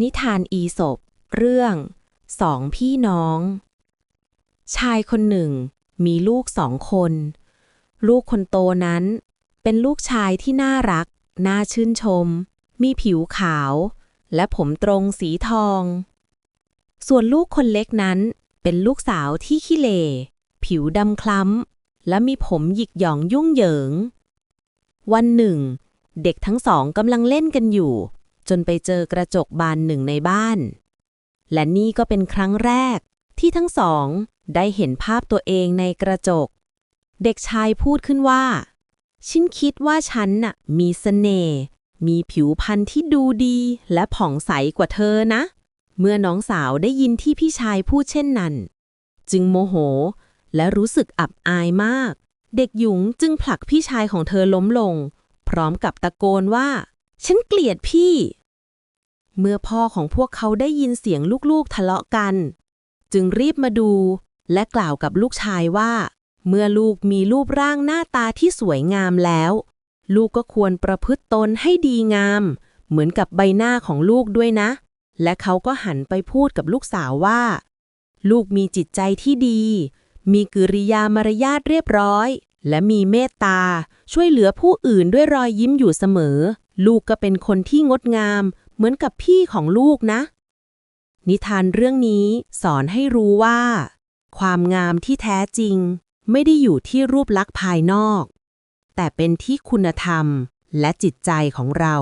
นิทานอีสบเรื่องสองพี่น้อง ชายคนหนึ่ง มีลูกสองคน ลูกคนโตนั้น เป็นลูกชายที่น่ารัก น่าชื่นชม มีผิวขาว และผมตรงสีทอง ส่วนลูกคนเล็กนั้น เป็นลูกสาวที่ขี้เหร่ผิวดำคล้ำ และมีผมหยิกหยองยุ่งเหยิง วันหนึ่ง เด็กทั้งสองกำลังเล่นกันอยู่ จนไปเจอกระจกบานหนึ่งในบ้าน และนี่ก็เป็นครั้งแรกที่ทั้งสองได้เห็นภาพตัวเองในกระจก เด็กชายพูดขึ้นว่า ฉันคิดว่าฉันน่ะมีเสน่ห์มีผิวพรรณที่ดูดีและผ่องใสกว่าเธอนะ เมื่อน้องสาวได้ยินที่พี่ชายพูดเช่นนั้น จึงโมโหและรู้สึกอับอายมาก เด็กหยุงจึงผลักพี่ชายของเธอล้มลง พร้อมกับตะโกนว่า ฉันเกลียดพี่ เมื่อพ่อของพวกเขาได้ยินเสียงลูกๆทะเลาะกัน จึงรีบมาดูและกล่าวกับลูกชายว่า เมื่อลูกมีรูปร่างหน้าตาที่สวยงามแล้ว ลูกก็ควรประพฤติตนให้ดีงาม เหมือนกับใบหน้าของลูกด้วยนะ และเขาก็หันไปพูดกับลูกสาวว่า ลูกมีจิตใจที่ดี มีกิริยามารยาทเรียบร้อย และมีเมตตาช่วยเหลือผู้อื่นด้วยรอยยิ้มอยู่เสมอ ลูกก็เป็นคนที่งดงาม เหมือนกับพี่ของลูกนะ นิทานเรื่องนี้สอนให้รู้ว่า ความงามที่แท้จริง ไม่ได้อยู่ที่รูปลักษณ์ภายนอก แต่เป็นที่คุณธรรมและจิตใจของเรา